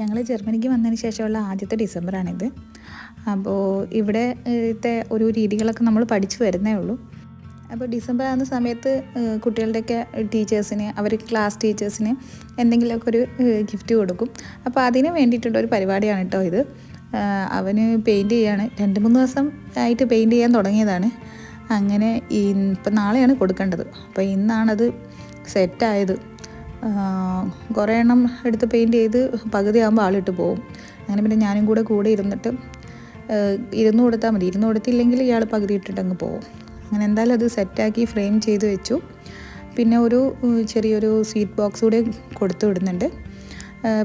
ഞങ്ങൾ ജർമ്മനിക്ക് വന്നതിന് ശേഷമുള്ള ആദ്യത്തെ ഡിസംബറാണിത്. അപ്പോൾ ഇവിടെ ഇത്തെ ഒരു രീതികളൊക്കെ നമ്മൾ പഠിച്ചു വരുന്നേ ഉള്ളൂ. അപ്പോൾ ഡിസംബർ ആകുന്ന സമയത്ത് കുട്ടികളുടെയൊക്കെ ടീച്ചേഴ്സിന് അവർ ക്ലാസ് ടീച്ചേഴ്സിന് എന്തെങ്കിലുമൊക്കെ ഒരു ഗിഫ്റ്റ് കൊടുക്കും. അപ്പോൾ അതിന് വേണ്ടിയിട്ടുള്ള ഒരു പരിപാടിയാണ് കേട്ടോ ഇത്. അവന് പെയിന്റ് ചെയ്യാണ്. രണ്ട് മൂന്ന് ദിവസം ആയിട്ട് പെയിന്റ് ചെയ്യാൻ തുടങ്ങിയതാണ്. അങ്ങനെ ഇപ്പം നാളെയാണ് കൊടുക്കേണ്ടത്. അപ്പോൾ ഇന്നാണത് സെറ്റായത്. കുറേ എണ്ണം എടുത്ത് പെയിന്റ് ചെയ്ത് പകുതിയാകുമ്പോൾ ആളിട്ട് പോകും അങ്ങനെ പിന്നെ ഞാനും കൂടെ കൂടെ ഇരുന്നിട്ട് ഇരുന്ന് കൊടുത്താൽ മതി. ഇരുന്ന് കൊടുത്തില്ലെങ്കിൽ ഇയാൾ പകുതി ഇട്ടിട്ട് അങ്ങ് പോകും അങ്ങനെ എന്തായാലും അത് സെറ്റാക്കി ഫ്രെയിം ചെയ്ത് വെച്ചു. പിന്നെ ഒരു ചെറിയൊരു സ്വീറ്റ് ബോക്സ് കൂടെ കൊടുത്തു വിടുന്നുണ്ട്.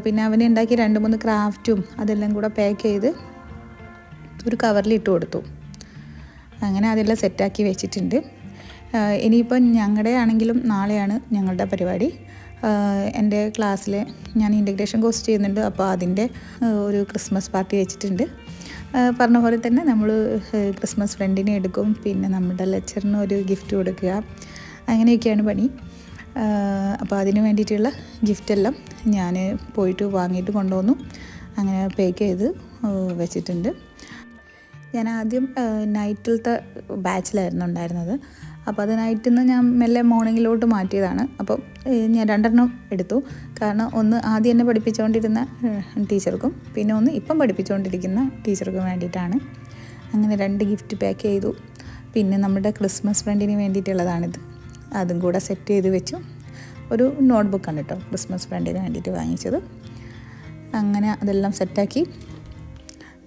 പിന്നെ അവന് ഉണ്ടാക്കി രണ്ട് മൂന്ന് ക്രാഫ്റ്റും അതെല്ലാം കൂടെ പാക്ക് ചെയ്ത് ഒരു കവറിൽ ഇട്ട് കൊടുത്തു. അങ്ങനെ അതെല്ലാം സെറ്റാക്കി വെച്ചിട്ടുണ്ട്. ഇനിയിപ്പം ഞങ്ങളുടെ ആണെങ്കിലും നാളെയാണ് ഞങ്ങളുടെ പരിപാടി. എന്റെ ക്ലാസ്സിൽ ഞാൻ ഇന്റഗ്രേഷൻ കോഴ്സ് ചെയ്യുന്നുണ്ട്. അപ്പോൾ അതിന്റെ ഒരു ക്രിസ്മസ് പാർട്ടി വെച്ചിട്ടുണ്ട്. പറഞ്ഞ പോലെ തന്നെ നമ്മൾ ക്രിസ്മസ് ഫ്രണ്ടിനെ എടുക്കും. പിന്നെ നമ്മുടെ ലെക്ചറിന് ഒരു ഗിഫ്റ്റ് കൊടുക്കുക. അങ്ങനെയൊക്കെയാണ് പണി. അപ്പോൾ അതിന് വേണ്ടിയിട്ടുള്ള ഗിഫ്റ്റെല്ലാം ഞാൻ പോയിട്ട് വാങ്ങിയിട്ട് കൊണ്ടുവന്നു. അങ്ങനെ പേക്ക് ചെയ്ത് വെച്ചിട്ടുണ്ട്. ഞാൻ ആദ്യം നൈറ്റിലത്തെ ബാച്ചിലായിരുന്നു ഉണ്ടായിരുന്നത്. അപ്പോൾ അത് നൈറ്റിൽ നിന്ന് ഞാൻ മെല്ലെ മോർണിംഗിലോട്ട് മാറ്റിയതാണ്. അപ്പം ഞാൻ രണ്ടെണ്ണം എടുത്തു. കാരണം ഒന്ന് ആദ്യം എന്നെ പഠിപ്പിച്ചുകൊണ്ടിരുന്ന ടീച്ചർക്കും പിന്നെ ഒന്ന് ഇപ്പം പഠിപ്പിച്ചുകൊണ്ടിരിക്കുന്ന ടീച്ചർക്കും വേണ്ടിയിട്ടാണ്. അങ്ങനെ രണ്ട് ഗിഫ്റ്റ് പാക്ക് ചെയ്തു. പിന്നെ നമ്മുടെ ക്രിസ്മസ് ഫ്രണ്ടിന് വേണ്ടിയിട്ടുള്ളതാണിത്. അതും കൂടെ സെറ്റ് ചെയ്ത് വെച്ചു. ഒരു നോട്ട്ബുക്കാണ് കേട്ടോ ക്രിസ്മസ് ഫ്രണ്ടിന് വേണ്ടിയിട്ട് വാങ്ങിച്ചത്. അങ്ങനെ അതെല്ലാം സെറ്റാക്കി.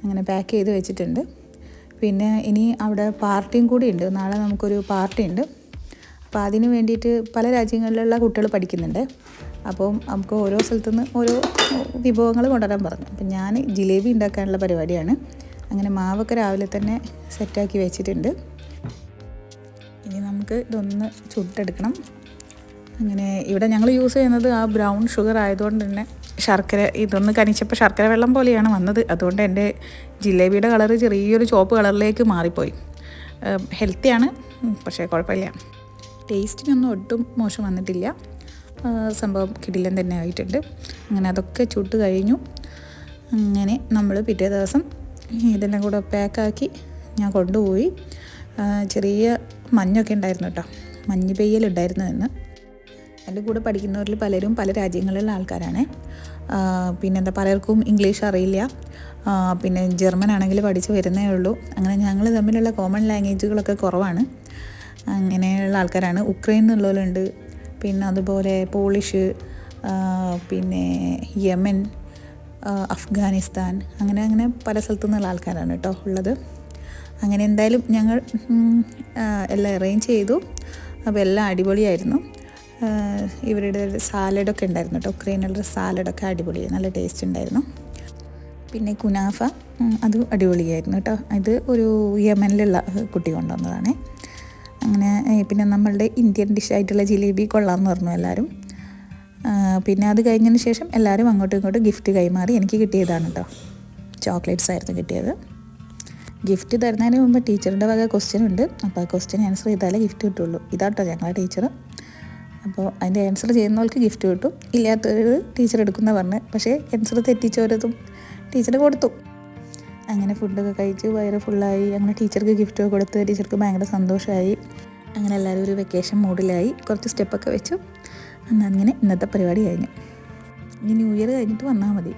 അങ്ങനെ പാക്ക് ചെയ്ത് വെച്ചിട്ടുണ്ട്. പിന്നെ ഇനി അവിടെ പാർട്ടിയും കൂടി ഉണ്ട്. നാളെ നമുക്കൊരു പാർട്ടി ഉണ്ട്. അപ്പോൾ അതിന് വേണ്ടിയിട്ട് പല രാജ്യങ്ങളിലുള്ള കുട്ടികൾ പഠിക്കുന്നുണ്ട്. അപ്പോൾ നമുക്ക് ഓരോ സ്ഥലത്തു നിന്ന് ഓരോ വിഭവങ്ങൾ കൊണ്ടുവരാൻ പറഞ്ഞു. അപ്പം ഞാൻ ജിലേബി ഉണ്ടാക്കാനുള്ള പരിപാടിയാണ്. അങ്ങനെ മാവൊക്കെ രാവിലെ തന്നെ സെറ്റാക്കി വെച്ചിട്ടുണ്ട്. ഇനി നമുക്ക് ഇതൊന്ന് ചുട്ടെടുക്കണം. അങ്ങനെ ഇവിടെ ഞങ്ങൾ യൂസ് ചെയ്യുന്നത് ആ ബ്രൗൺ ഷുഗർ ആയതുകൊണ്ട് തന്നെ ശർക്കര ഇതൊന്ന് കനിച്ചപ്പോൾ ശർക്കര വെള്ളം പോലെയാണ് വന്നത്. അതുകൊണ്ട് എന്റെ ജിലേബിയുടെ കളറ് ചെറിയൊരു ചുവപ്പ് കളറിലേക്ക് മാറിപ്പോയി. ഹെൽത്തിയാണ് പക്ഷേ കുഴപ്പമില്ല. ടേസ്റ്റിനൊന്നും ഒട്ടും മോശം വന്നിട്ടില്ല. സംഭവം കിടിലം തന്നെ ആയിട്ടുണ്ട്. അങ്ങനെ അതൊക്കെ ചുട്ട് കഴിഞ്ഞു. അങ്ങനെ നമ്മൾ പിറ്റേ ദിവസം ഇതെല്ലാം കൂടെ പാക്കാക്കി ഞാൻ കൊണ്ടുപോയി. ചെറിയ മഞ്ഞൊക്കെ ഉണ്ടായിരുന്നു കേട്ടോ. മഞ്ഞ് പെയ്യലുണ്ടായിരുന്നു എന്ന് എന്റെ കൂടെ പഠിക്കുന്നവരിൽ പലരും പല രാജ്യങ്ങളിലുള്ള ആൾക്കാരാണ്. പിന്നെന്താ പലർക്കും ഇംഗ്ലീഷ് അറിയില്ല. പിന്നെ ജർമ്മൻ ആണെങ്കിൽ പഠിച്ചു വരുന്നേ ഉള്ളൂ. അങ്ങനെ ഞങ്ങൾ തമ്മിലുള്ള കോമൺ ലാംഗ്വേജുകളൊക്കെ കുറവാണ്. അങ്ങനെയുള്ള ആൾക്കാരാണ്. ഉക്രൈൻ എന്നുള്ളവരുണ്ട്. പിന്നെ അതുപോലെ പോളിഷ് പിന്നെ യമൻ അഫ്ഗാനിസ്ഥാൻ അങ്ങനെ അങ്ങനെ പല സ്ഥലത്തു നിന്നുള്ള ആൾക്കാരാണ് കേട്ടോ ഉള്ളത്. അങ്ങനെ എന്തായാലും ഞങ്ങൾ എല്ലാം അറേഞ്ച് ചെയ്തു. അപ്പോൾ എല്ലാം അടിപൊളിയായിരുന്നു. ഇവരുടെ സാലഡൊക്കെ ഉണ്ടായിരുന്നു കേട്ടോ. ഉക്രൈനുള്ള സാലഡൊക്കെ അടിപൊളി നല്ല ടേസ്റ്റ് ഉണ്ടായിരുന്നു. പിന്നെ കുനാഫ അതും അടിപൊളിയായിരുന്നു കേട്ടോ. ഇത് ഒരു യമനിലുള്ള കുട്ടി കൊണ്ടുവന്നതാണ്. അങ്ങനെ പിന്നെ നമ്മളുടെ ഇന്ത്യൻ ഡിഷായിട്ടുള്ള ജിലേബി കൊള്ളാമെന്ന് പറഞ്ഞു എല്ലാവരും. പിന്നെ അത് കഴിഞ്ഞതിന് ശേഷം എല്ലാവരും അങ്ങോട്ടും ഇങ്ങോട്ടും ഗിഫ്റ്റ് കൈമാറി. എനിക്ക് കിട്ടിയതാണ് കേട്ടോ. ചോക്ലേറ്റ്സ് ആയിരുന്നു കിട്ടിയത്. ഗിഫ്റ്റ് തരുന്നതിന് മുമ്പ് ടീച്ചറിന്റെ വക ക്വസ്റ്റ്യൻ ഉണ്ട്. അപ്പോൾ ആ ക്വസ്റ്റ്യൻ ആൻസർ ചെയ്താലേ ഗിഫ്റ്റ് കിട്ടുള്ളൂ. ഇതാട്ടോ ഞങ്ങളുടെ ടീച്ചർ അപ്പോൾ അതിന്റെ ആൻസർ ചെയ്യുന്നവർക്ക് ഗിഫ്റ്റ് കിട്ടും. ഇല്ലാത്തവർ ടീച്ചർ എടുക്കുന്ന പറഞ്ഞ്. പക്ഷേ ആൻസർ തെറ്റിച്ചവരതും ടീച്ചർ കൊടുത്തു. അങ്ങനെ ഫുഡൊക്കെ കഴിച്ച് വയറ് ഫുള്ളായി അങ്ങനെ ടീച്ചർക്ക് ഗിഫ്റ്റ് കൊടുത്ത് ടീച്ചർക്ക് ഭയങ്കര സന്തോഷമായി അങ്ങനെ എല്ലാവരും ഒരു വെക്കേഷൻ മൂഡിലായി കുറച്ച് സ്റ്റെപ്പൊക്കെ വെച്ചു. അന്ന് അങ്ങനെ ഇന്നത്തെ പരിപാടി കഴിഞ്ഞു. ഇനി ന്യൂ ഇയർ കഴിഞ്ഞിട്ട് വന്നാൽ മതി.